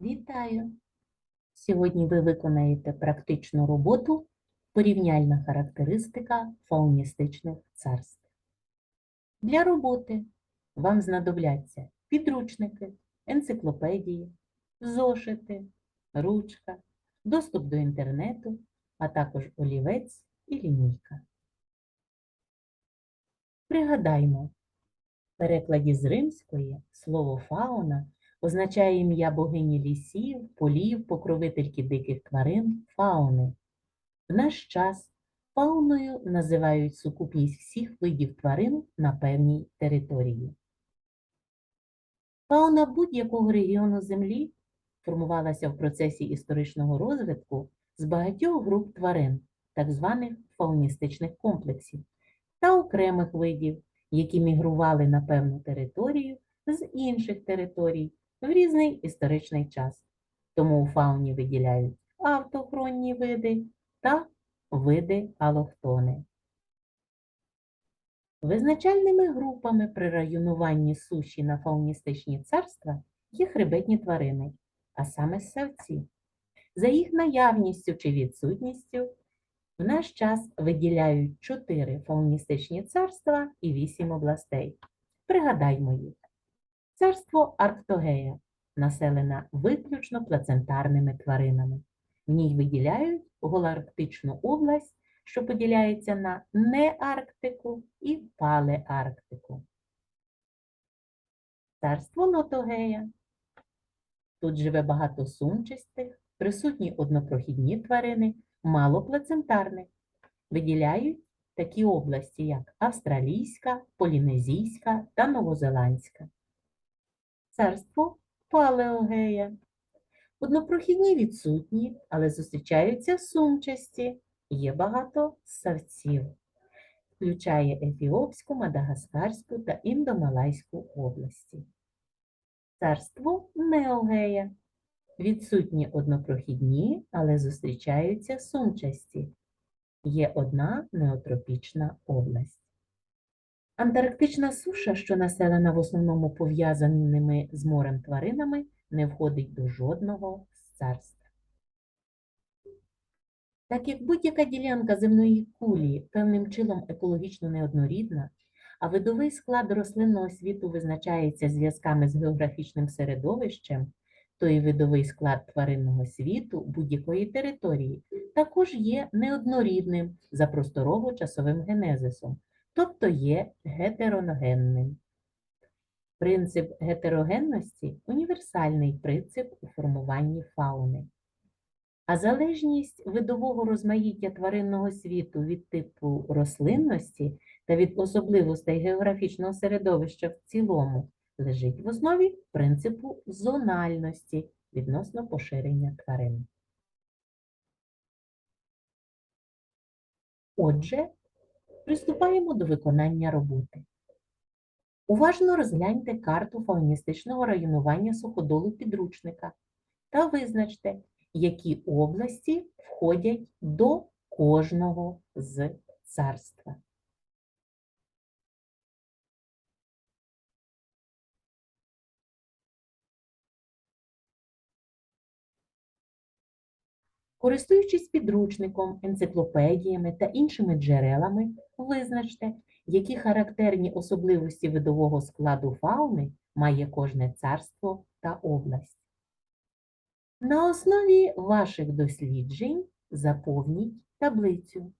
Вітаю! Сьогодні ви виконаєте практичну роботу Порівняльна характеристика фауністичних царств. Для роботи вам знадобляться підручники, енциклопедії, зошити, ручка, доступ до інтернету, а також олівець і лінійка. Пригадаймо, в перекладі з римської слово фауна означає ім'я богині лісів, полів, покровительки диких тварин, фауни. В наш час фауною називають сукупність всіх видів тварин на певній території. Фауна будь-якого регіону Землі формувалася в процесі історичного розвитку з багатьох груп тварин, так званих фауністичних комплексів, та окремих видів, які мігрували на певну територію з інших територій в різний історичний час. Тому у фауні виділяють автохронні види та види алохтони. Визначальними групами при районуванні суші на фауністичні царства є хребетні тварини, а саме ссавці. За їх наявністю чи відсутністю в наш час виділяють чотири фауністичні царства і вісім областей. Пригадаймо їх. Царство Арктогея населена виключно плацентарними тваринами. В ній виділяють Голарктичну область, що поділяється на Неарктику і Палеарктику. Царство Нотогея. Тут живе багато сумчастих, присутні однопрохідні тварини, мало плацентарних. Виділяють такі області, як Австралійська, Полінезійська та Новозеландська. Царство Палеогея. Однопрохідні відсутні, але зустрічаються в сумчасті. Є багато ссавців. Включає Ефіопську, Мадагаскарську та Індомалайську області. Царство Неогея. Відсутні однопрохідні, але зустрічаються сумчасті. Є одна неотропічна область. Антарктична суша, що населена в основному пов'язаними з морем тваринами, не входить до жодного з царств. Так як будь-яка ділянка земної кулі певним чином екологічно неоднорідна, а видовий склад рослинного світу визначається зв'язками з географічним середовищем, то і видовий склад тваринного світу будь-якої території також є неоднорідним за просторово-часовим генезисом, тобто є гетерогенним. Принцип гетерогенності універсальний принцип у формуванні фауни. А залежність видового розмаїття тваринного світу від типу рослинності та від особливостей географічного середовища в цілому лежить в основі принципу зональності відносно поширення тварин. Отже, приступаємо до виконання роботи. Уважно розгляньте карту фауністичного районування суходолу підручника та визначте, які області входять до кожного з царства. Користуючись підручником, енциклопедіями та іншими джерелами, визначте, які характерні особливості видового складу фауни має кожне царство та область. На основі ваших досліджень заповніть таблицю.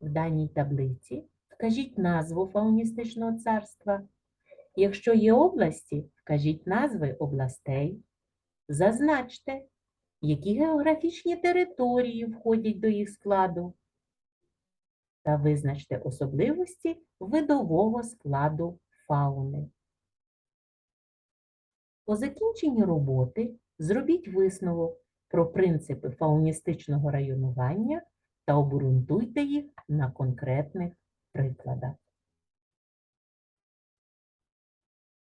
В даній таблиці вкажіть назву фауністичного царства. Якщо є області, вкажіть назви областей. Зазначте, які географічні території входять до їх складу. Та визначте особливості видового складу фауни. По закінченні роботи зробіть висновок про принципи фауністичного районування та обґрунтуйте їх на конкретних прикладах.